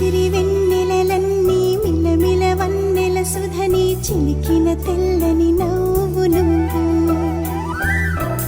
విసిరి వెన్నెలన్నీ మిలమిల వన్నెల సుధని చిలికిన తెల్లని నవ్వు నువ్వు.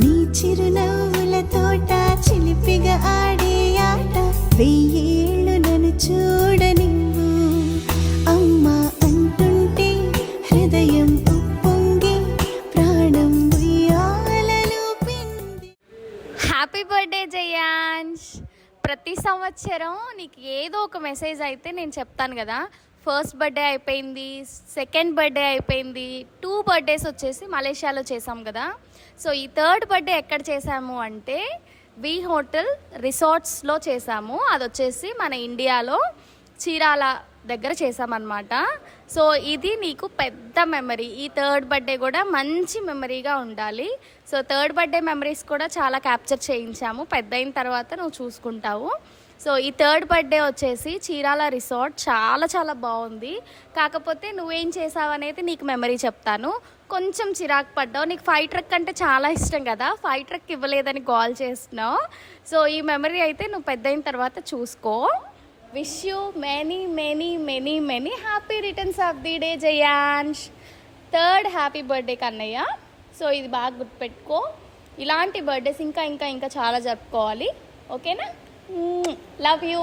నీ చిరునవ్వుల తోట చిలిపిగా ఆడే ఆట వెయ్యేళ్ళు నన్ను చూడని అమ్మ అంటుంటే హృదయం ప్రతి సంవత్సరం నీకు ఏదో ఒక మెసేజ్ అయితే నేను చెప్తాను కదా. ఫస్ట్ బర్త్డే అయిపోయింది సెకండ్ బర్త్డే అయిపోయింది టూ బర్త్డేస్ వచ్చేసి మలేషియాలో చేసాం కదా. సో ఈ థర్డ్ బర్త్డే ఎక్కడ చేసాము అంటే వి హోటల్ రిసార్ట్స్లో చేసాము. అది వచ్చేసి మన ఇండియాలో చీరాల దగ్గర చేసామన్నమాట సో ఇది నీకు పెద్ద మెమరీ ఈ థర్డ్ బర్త్డే కూడా మంచి మెమరీగా ఉండాలి. సో థర్డ్ బర్త్డే మెమరీస్ కూడా చాలా క్యాప్చర్ చేయించాము. పెద్ద అయిన తర్వాత నువ్వు చూసుకుంటావు. సో ఈ థర్డ్ బర్త్డే వచ్చేసి చీరాల రిసార్ట్ చాలా చాలా బాగుంది. కాకపోతే నువ్వేం చేసావు అనేది నీకు మెమరీ చెప్తాను. కొంచెం చిరాకు పడ్డావు. నీకు ఫైవ్ ట్రక్ అంటే చాలా ఇష్టం కదా. ఫైవ్ ట్రక్ ఇవ్వలేదని కాల్ చేస్తున్నావు. సో ఈ మెమరీ అయితే నువ్వు పెద్ద అయిన తర్వాత చూసుకో. Wish you many many many many happy returns of the day Jayansh third happy birthday Kannayya so ఇది బాగా గుర్తుపెట్టుకో. ఇలాంటి బర్త్డేస్ ఇంకా ఇంకా ఇంకా చాలా జరుపుకోవాలి. ఓకేనా love you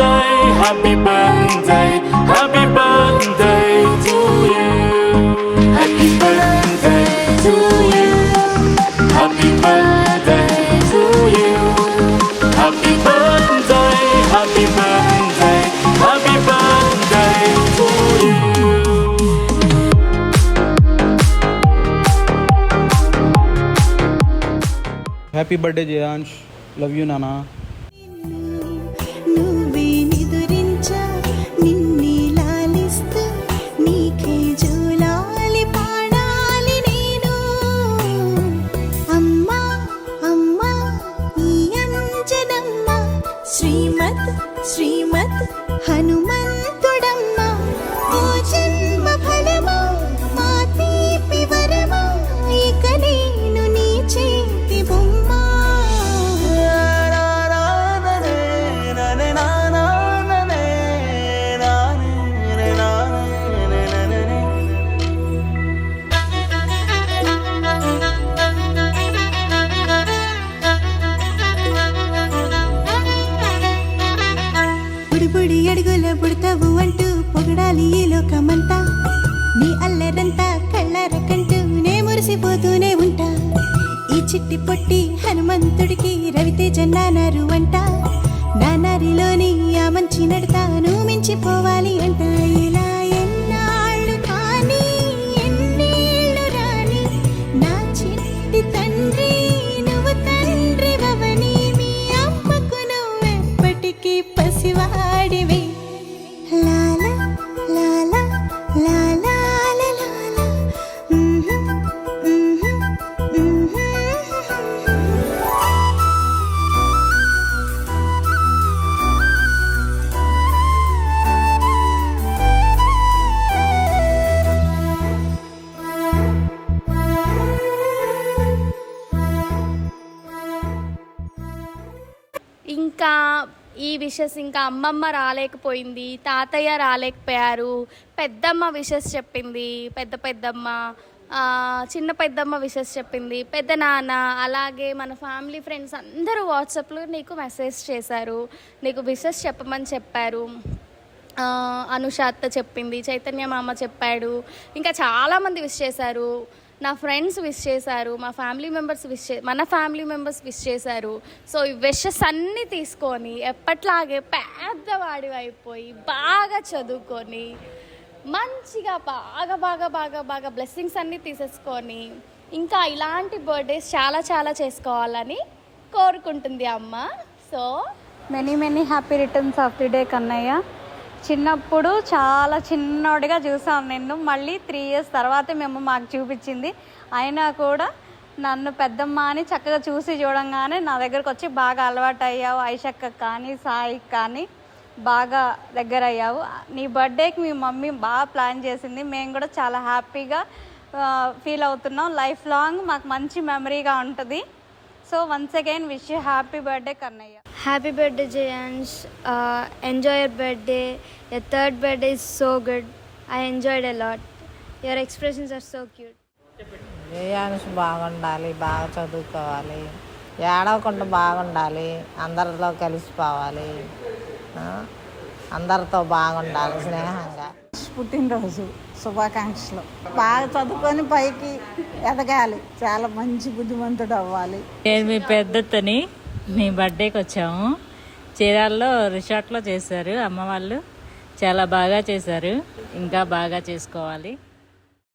birthday, happy birthday, happy birthday to you. Happy birthday to you. Happy birthday to you. Happy birthday, happy birthday, happy birthday to you. Happy birthday, Jayansh. Love you, Nana. हनुमा అడుగుల అంటూ పొగడాలి ఈ లోకమంతా. నీ అల్లరంతా కళ్ళారకంటూ నే మురిసిపోతూనే ఉంటా. ఈ చిట్టి పొట్టి హనుమంతుడికి రవితేజ నానారు అంట. నానారిలోని ఆ మంచి నడతాను మించిపోవాలి ఈ విషెస్ ఇంకా అమ్మమ్మ రాలేకపోయింది తాతయ్య రాలేకపోయారు పెద్దమ్మ విషెస్ చెప్పింది పెద్ద పెద్దమ్మ చిన్న పెద్దమ్మ విషెస్ చెప్పింది పెద్ద నాన్న అలాగే మన ఫ్యామిలీ ఫ్రెండ్స్ అందరూ వాట్సాప్లో నీకు మెసేజ్ చేశారు నీకు విషెస్ చెప్పమని చెప్పారు. అనుషాత్త చెప్పింది చైతన్య మామ చెప్పాడు ఇంకా చాలామంది విష్ చేశారు. నా ఫ్రెండ్స్ విష్ చేశారు మా ఫ్యామిలీ మెంబర్స్ విష్ చే మన ఫ్యామిలీ మెంబర్స్ విష్ చేశారు. సో ఈ విషెస్ అన్నీ తీసుకొని ఎప్పట్లాగే పెద్దవాడి అయిపోయి బాగా చదువుకొని మంచిగా బాగా బాగా బాగా బాగా బ్లెస్సింగ్స్ అన్నీ తీసేసుకొని ఇంకా ఇలాంటి బర్త్డేస్ చాలా చాలా చేసుకోవాలని కోరుకుంటుంది అమ్మ. So many many happy returns of the day Kannayya. చిన్నప్పుడు చాలా చిన్నోడిగా చూసాం నిన్ను. మళ్ళీ త్రీ ఇయర్స్ తర్వాత మేము మాకు చూపించింది. అయినా కూడా నన్ను పెద్దమ్మ అని చక్కగా చూసి చూడంగానే నా దగ్గరకు వచ్చి బాగా అలవాటు అయ్యావు ఐషక్క కానీ సాయికి కానీ బాగా దగ్గర అయ్యావు నీ బర్త్డేకి మీ మమ్మీ బాగా ప్లాన్ చేసింది. మేము కూడా చాలా హ్యాపీగా ఫీల్ అవుతున్నాం. లైఫ్ లాంగ్ మాకు మంచి మెమరీగా ఉంటుంది. So once again wish you happy birthday Kannayya. Happy birthday Jayansh enjoy your birthday a third birthday is so good I enjoyed a lot your expressions are so cute Jayansh బాగుండాలి బాగా చదువుకోవాలి. ఏడవకుండా బాగుండాలి అందరితో కలిసిపోవాలి అందరితో బాగుండాలి స్నేహంగా. పుట్టినరోజు శుభాకాంక్షలు. బాగా చదువుకొని పైకి ఎదగాలి. చాలా మంచి బుద్ధిమంతుడు అవ్వాలి. పెద్దతని మీ బర్త్డేకి వచ్చాము. చీరాల్లో రిసార్ట్లో చేశారు. అమ్మ వాళ్ళు చాలా బాగా చేశారు. ఇంకా బాగా చేసుకోవాలి.